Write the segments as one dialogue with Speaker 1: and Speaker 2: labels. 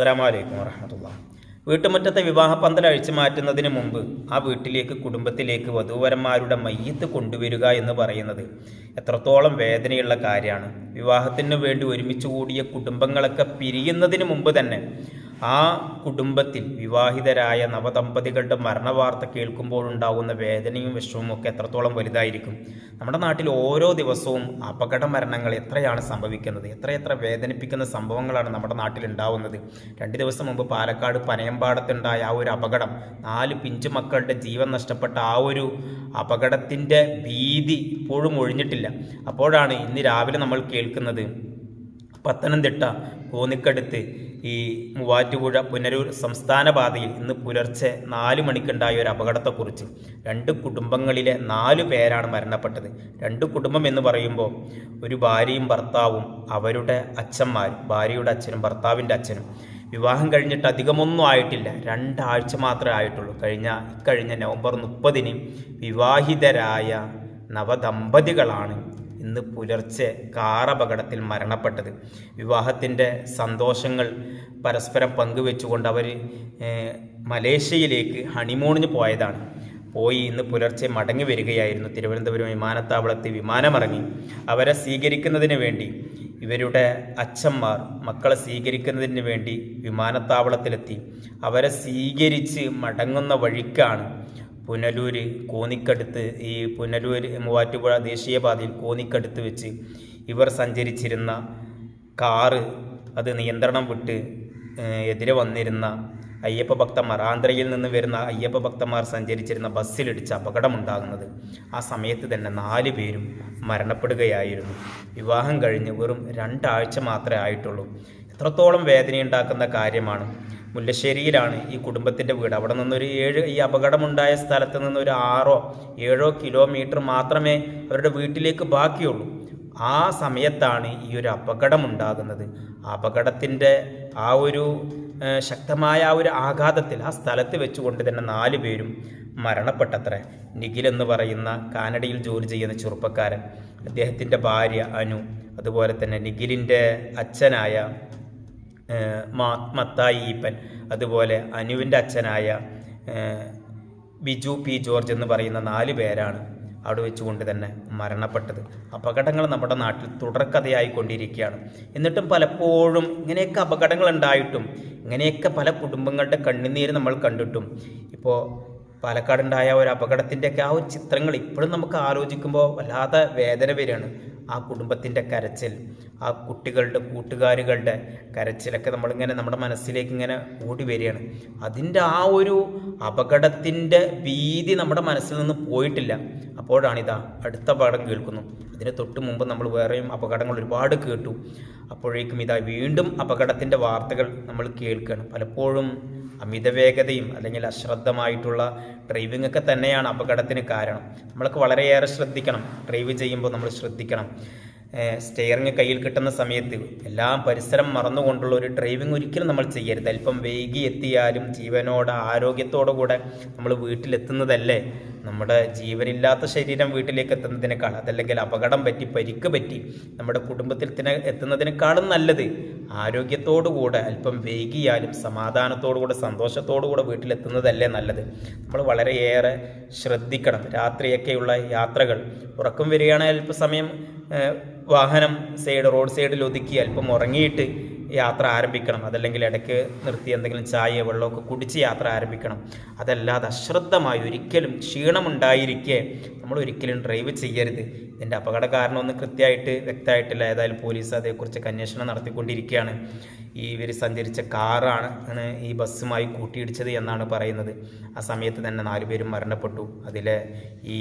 Speaker 1: അസ്സലാമു അലൈക്കും വറഹമത്തുള്ള വീട്ടുമുറ്റത്തെ വിവാഹ പന്തൽ അഴിച്ചു മാറ്റുന്നതിന് മുമ്പ് ആ വീട്ടിലേക്ക് കുടുംബത്തിലേക്ക് വധൂവരന്മാരുടെ മയ്യത്ത് കൊണ്ടുവരിക എന്ന് പറയുന്നത് എത്രത്തോളം വേദനയുള്ള കാര്യമാണ്. വിവാഹത്തിന് വേണ്ടി ഒരുമിച്ച് കൂടിയ കുടുംബങ്ങളൊക്കെ പിരിയുന്നതിന് മുമ്പ് തന്നെ ആ കുടുംബത്തിൽ വിവാഹിതരായ നവദമ്പതികളുടെ മരണവാർത്ത കേൾക്കുമ്പോഴുണ്ടാകുന്ന വേദനയും വിഷമവും ഒക്കെ എത്രത്തോളം വലുതായിരിക്കും? നമ്മുടെ നാട്ടിൽ ഓരോ ദിവസവും അപകട മരണങ്ങൾ എത്രയാണ് സംഭവിക്കുന്നത്? എത്രയെത്ര വേദനിപ്പിക്കുന്ന സംഭവങ്ങളാണ് നമ്മുടെ നാട്ടിൽ ഉണ്ടാവുന്നത്? രണ്ട് ദിവസം മുമ്പ് പാലക്കാട് പനയമ്പാടത്തുണ്ടായ ആ ഒരു അപകടം നാല് പിഞ്ചു മക്കളുടെ ജീവൻ നഷ്ടപ്പെട്ട ആ ഒരു അപകടത്തിന്റെ ഭീതി ഇപ്പോഴും ഒഴിഞ്ഞിട്ടില്ല. അപ്പോഴാണ് ഇന്ന് രാവിലെ നമ്മൾ കേൾക്കുന്നത് പത്തനംതിട്ട കോന്നിക്കടുത്ത് ഈ മൂവാറ്റുപുഴ പുനരൂർ സംസ്ഥാന പാതയിൽ ഇന്ന് പുലർച്ചെ നാല് മണിക്കുണ്ടായ ഒരു അപകടത്തെക്കുറിച്ച് രണ്ട് കുടുംബങ്ങളിലെ നാല് പേരാണ് മരണപ്പെട്ടത്. രണ്ട് കുടുംബം എന്ന് പറയുമ്പോൾ ഒരു ഭാര്യയും ഭർത്താവും അവരുടെ അച്ഛന്മാരും ഭാര്യയുടെ അച്ഛനും ഭർത്താവിന്റെ അച്ഛനും. വിവാഹം കഴിഞ്ഞിട്ട് അധികമൊന്നും ആയിട്ടില്ല. രണ്ടാഴ്ച മാത്രമേ ആയിട്ടുള്ളൂ. കഴിഞ്ഞ ഇക്കഴിഞ്ഞ നവംബർ മുപ്പതിന് വിവാഹിതരായ നവദമ്പതികളാണ് ഇന്ന് പുലർച്ചെ കാറപകടത്തിൽ മരണപ്പെട്ടത്. വിവാഹത്തിന്റെ സന്തോഷങ്ങൾ പരസ്പരം പങ്കുവെച്ചുകൊണ്ട് അവർ മലേഷ്യയിലേക്ക് ഹണിമൂണിന് പോയതാണ്. പോയി ഇന്ന് പുലർച്ചെ മടങ്ങി വരികയായിരുന്നു. തിരുവനന്തപുരം വിമാനത്താവളത്തിൽ വിമാനമിറങ്ങി അവരെ സ്വീകരിക്കുന്നതിന് വേണ്ടി ഇവരുടെ അച്ഛന്മാർ മക്കളെ സ്വീകരിക്കുന്നതിന് വേണ്ടി വിമാനത്താവളത്തിലെത്തി. അവരെ സ്വീകരിച്ച് മടങ്ങുന്ന വഴിക്കാണ് പുനലൂര് കോന്നിക്കടുത്ത് ഈ പുനലൂര് മൂവാറ്റുപുഴ ദേശീയപാതയിൽ കോന്നിക്കടുത്ത് വെച്ച് ഇവർ സഞ്ചരിച്ചിരുന്ന കാറ് അത് നിയന്ത്രണം വിട്ട് എതിരെ വന്നിരുന്ന അയ്യപ്പ ഭക്തന്മാർ ആന്ധ്രയിൽ നിന്ന് വരുന്ന അയ്യപ്പ ഭക്തന്മാർ സഞ്ചരിച്ചിരുന്ന ബസ്സിലിടിച്ച് അപകടമുണ്ടാകുന്നത്. ആ സമയത്ത് തന്നെ നാല് പേരും മരണപ്പെടുകയായിരുന്നു. വിവാഹം കഴിഞ്ഞ് വെറും രണ്ടാഴ്ച മാത്രമേ ആയിട്ടുള്ളൂ. എത്രത്തോളം വേദനയുണ്ടാക്കുന്ന കാര്യമാണ്. മുല്ലശ്ശേരിയിലാണ് ഈ കുടുംബത്തിന്റെ വീട്. അവിടെ നിന്നൊരു ഏഴ് ഈ അപകടമുണ്ടായ സ്ഥലത്ത് നിന്ന് ഒരു ആറോ ഏഴോ കിലോമീറ്റർ മാത്രമേ അവരുടെ വീട്ടിലേക്ക് ബാക്കിയുള്ളൂ. ആ സമയത്താണ് ഈ ഒരു അപകടമുണ്ടാകുന്നത്. അപകടത്തിന്റെ ആ ഒരു ശക്തമായ ആ ഒരു ആഘാതത്തിൽ ആ സ്ഥലത്ത് വെച്ചുകൊണ്ട് തന്നെ നാല് പേരും മരണപ്പെട്ടത്രേ. നിഖിൽ എന്ന് പറയുന്ന കാനഡയിൽ ജോലി ചെയ്യുന്ന ചെറുപ്പക്കാരൻ. അദ്ദേഹത്തിന്റെ ഭാര്യ അനു അതുപോലെ തന്നെ നിഖിലിന്റെ അച്ഛനായ മത്തായി ഈപ്പൻ അതുപോലെ അനുവിന്റെ അച്ഛനായ ബിജു പി ജോർജ് എന്ന് പറയുന്ന നാല് പേരാണ് അവിടെ വെച്ചുകൊണ്ട് തന്നെ മരണപ്പെട്ടത്. അപകടങ്ങൾ നമ്മുടെ നാട്ടിൽ തുടർക്കഥയായി കൊണ്ടിരിക്കുകയാണ് എന്നിട്ടും പലപ്പോഴും ഇങ്ങനെയൊക്കെ അപകടങ്ങൾ ഉണ്ടായിട്ടും ഇങ്ങനെയൊക്കെ പല കുടുംബങ്ങളുടെ കണ്ണുനീര് നമ്മൾ കണ്ടിട്ടും ഇപ്പോൾ പാലക്കാടുണ്ടായ ഒരു അപകടത്തിന്റെയൊക്കെ ആ ഒരു ചിത്രങ്ങൾ ഇപ്പോഴും നമുക്ക് ആലോചിക്കുമ്പോൾ വല്ലാതെ വേദന വരികയാണ് ആ കുടുംബത്തിന്റെ കരച്ചിൽ. ആ കുട്ടികളുടെ കൂട്ടുകാരുകളുടെ കരച്ചിലൊക്കെ നമ്മളിങ്ങനെ നമ്മുടെ മനസ്സിലേക്ക് ഇങ്ങനെ ഓടി വരികയാണ്. അതിന്റെ ആ ഒരു അപകടത്തിന്റെ ഭീതി നമ്മുടെ മനസ്സിൽ നിന്ന് പോയിട്ടില്ല. അപ്പോഴാണിതാ അടുത്ത പാഠം കേൾക്കുന്നു. അതിന് തൊട്ട് മുമ്പ് നമ്മൾ വേറെയും അപകടങ്ങൾ ഒരുപാട് കേട്ടു. അപ്പോഴേക്കും ഇതാ വീണ്ടും അപകടത്തിന്റെ വാർത്തകൾ നമ്മൾ കേൾക്കുകയാണ്. പലപ്പോഴും അമിത വേഗതയും അല്ലെങ്കിൽ അശ്രദ്ധമായിട്ടുള്ള ഡ്രൈവിംഗ് ഒക്കെ തന്നെയാണ് അപകടത്തിന് കാരണം. നമ്മളൊക്കെ വളരെയേറെ ശ്രദ്ധിക്കണം. ഡ്രൈവ് ചെയ്യുമ്പോൾ നമ്മൾ ശ്രദ്ധിക്കണം. സ്റ്റെയറിങ് കയ്യിൽ കിട്ടുന്ന സമയത്ത് എല്ലാം പരിസരം മറന്നുകൊണ്ടുള്ള ഒരു ഡ്രൈവിംഗ് ഒരിക്കലും നമ്മൾ ചെയ്യരുത്. അല്പം വൈകി എത്തിയാലും ജീവനോടെ ആരോഗ്യത്തോടു കൂടെ നമ്മൾ വീട്ടിലെത്തുന്നതല്ലേ? നമ്മുടെ ജീവനില്ലാത്ത ശരീരം വീട്ടിലേക്ക് എത്തുന്നതിനേക്കാൾ അതല്ലെങ്കിൽ അപകടം പറ്റി പരിക്ക് പറ്റി നമ്മുടെ കുടുംബത്തിൽ തന്നെ എത്തുന്നതിനേക്കാളും നല്ലത് ആരോഗ്യത്തോടുകൂടെ അല്പം വൈകിയാലും സമാധാനത്തോടുകൂടെ സന്തോഷത്തോടുകൂടെ വീട്ടിലെത്തുന്നതല്ലേ നല്ലത്. നമ്മൾ വളരെയേറെ ശ്രദ്ധിക്കണം. രാത്രിയൊക്കെയുള്ള യാത്രകൾ. ഉറക്കം വരികയാണെങ്കിൽ അല്പസമയം വാഹനം സൈഡ് റോഡ് സൈഡിൽ ഒതുക്കി അല്പം ഉറങ്ങിയിട്ട് യാത്ര ആരംഭിക്കണം. അതല്ലെങ്കിൽ ഇടയ്ക്ക് നിർത്തി എന്തെങ്കിലും ചായ വെള്ളമൊക്കെ കുടിച്ച് യാത്ര ആരംഭിക്കണം. അതല്ലാതെ അശ്രദ്ധമായി ഒരിക്കലും ക്ഷീണമുണ്ടായിരിക്കെ നമ്മൾ ഒരിക്കലും ഡ്രൈവ് ചെയ്യരുത്. ഇതിന്റെ അപകട കാരണമൊന്നും കൃത്യമായിട്ട് വ്യക്തമായിട്ടില്ല. ഏതായാലും പോലീസ് അതേക്കുറിച്ചൊക്കെ അന്വേഷണം നടത്തിക്കൊണ്ടിരിക്കുകയാണ്. ഈ ഇവർ സഞ്ചരിച്ച കാറാണ് ഈ ബസ്സുമായി കൂട്ടിയിടിച്ചത് എന്നാണ് പറയുന്നത്. ആ സമയത്ത് തന്നെ നാലുപേരും മരണപ്പെട്ടു. അതിലെ ഈ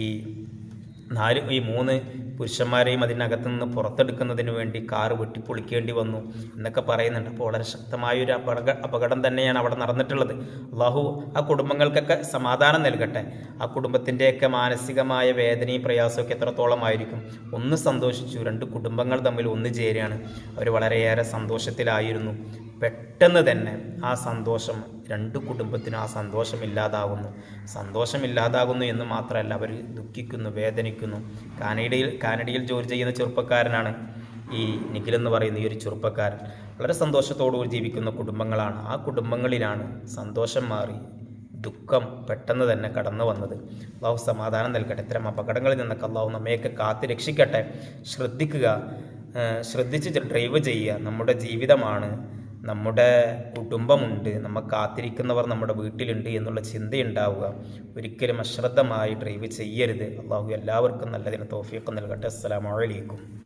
Speaker 1: നാല് ഈ മൂന്ന് പുരുഷന്മാരെയും അതിനകത്ത് നിന്ന് പുറത്തെടുക്കുന്നതിന് വേണ്ടി കാറ് വെട്ടിപ്പൊളിക്കേണ്ടി വന്നു എന്നൊക്കെ പറയുന്നുണ്ട്. അപ്പോൾ വളരെ ശക്തമായ ഒരു അപകട അപകടം തന്നെയാണ് അവിടെ നടന്നിട്ടുള്ളത്. അള്ളാഹു ആ കുടുംബങ്ങൾക്കൊക്കെ സമാധാനം നൽകട്ടെ. ആ കുടുംബത്തിന്റെയൊക്കെ മാനസികമായ വേദനയും പ്രയാസമൊക്കെ എത്രത്തോളമായിരിക്കും ഒന്ന് സന്തോഷിച്ചു. രണ്ട് കുടുംബങ്ങൾ തമ്മിൽ ഒന്ന് ചേരുകയാണ് അവർ വളരെയേറെ സന്തോഷത്തിലായിരുന്നു. പെട്ടെന്ന് തന്നെ ആ സന്തോഷം രണ്ട് കുടുംബത്തിനും ആ സന്തോഷം ഇല്ലാതാകുന്നു സന്തോഷം ഇല്ലാതാകുന്നു എന്ന് മാത്രമല്ല അവർ ദുഃഖിക്കുന്നു വേദനിക്കുന്നു. കാനഡയിൽ കാനഡയിൽ ജോലി ചെയ്യുന്ന ചെറുപ്പക്കാരനാണ് ഈ നിഖിൽ എന്ന് പറയുന്ന ഈ ഒരു ചെറുപ്പക്കാരൻ. വളരെ സന്തോഷത്തോടുകൂടി ജീവിക്കുന്ന കുടുംബങ്ങളാണ്. ആ കുടുംബങ്ങളിലാണ് സന്തോഷം മാറി ദുഃഖം പെട്ടെന്ന് തന്നെ കടന്നു വന്നത്. അള്ളാഹു സമാധാനം നൽകട്ടെ. ഇത്തരം അപകടങ്ങളിൽ നിന്നൊക്കെ അള്ളാഹു നമ്മയൊക്കെ കാത്ത് രക്ഷിക്കട്ടെ. ശ്രദ്ധിക്കുക ശ്രദ്ധിച്ച് ഡ്രൈവ് ചെയ്യുക. നമ്മുടെ ജീവിതമാണ് നമ്മുടെ കുടുംബമുണ്ട് നമ്മൾ കാത്തിരിക്കുന്നവർ നമ്മുടെ വീട്ടിലുണ്ട് എന്നുള്ള ചിന്തയുണ്ടാവുക. ഒരിക്കലും അശ്രദ്ധമായി ഡ്രൈവ് ചെയ്യരുത്. അള്ളാഹു എല്ലാവർക്കും നല്ലതിന് തോഫിയൊക്കെ നൽകട്ടെ. അസ്സലാമു അലൈക്കും.